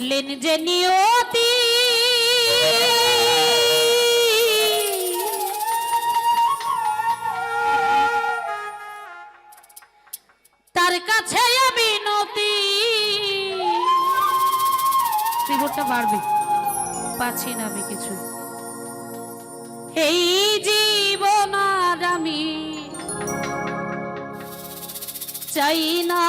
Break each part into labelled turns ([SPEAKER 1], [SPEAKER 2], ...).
[SPEAKER 1] Lane যে নিয়তি। তার কাছে আমি নতি ত্রিভুটটা বাড়বে। পাচ্ছি না আমি কিছু। এই জীবন আর আমি চাই না।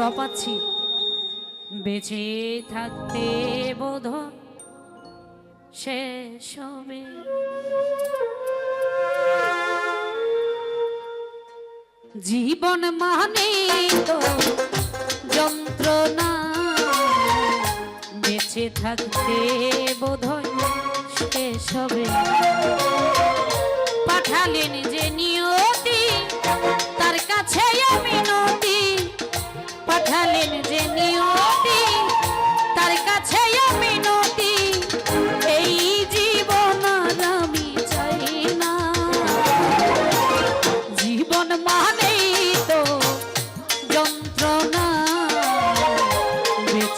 [SPEAKER 1] রপাচ্ছি। বেঁচে থাকতে বোধ শেষ জীবন মানে তো যন্ত্রণা। বেঁচে থাকতে বোধ শেষ হবে। পাঠালেন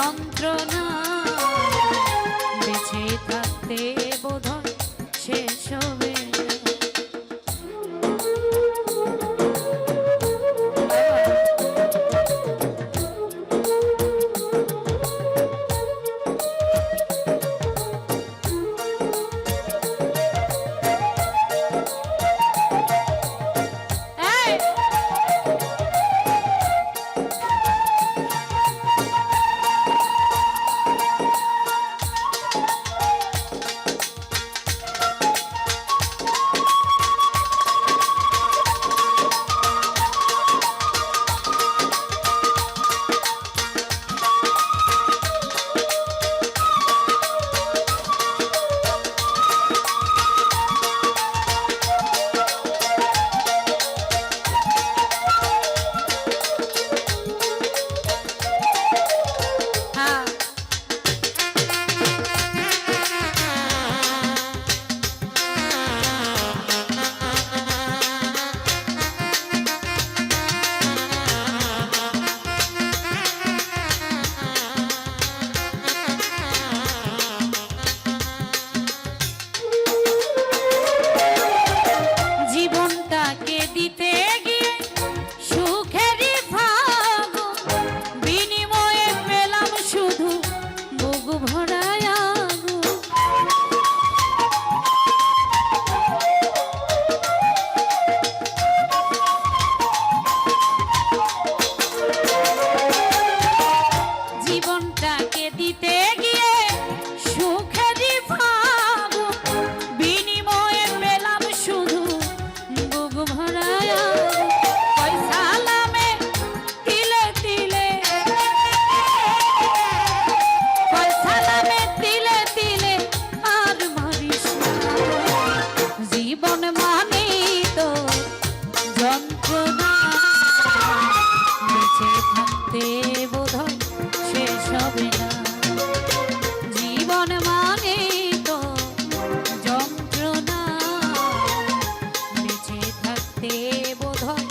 [SPEAKER 1] যন্ত্রণা 더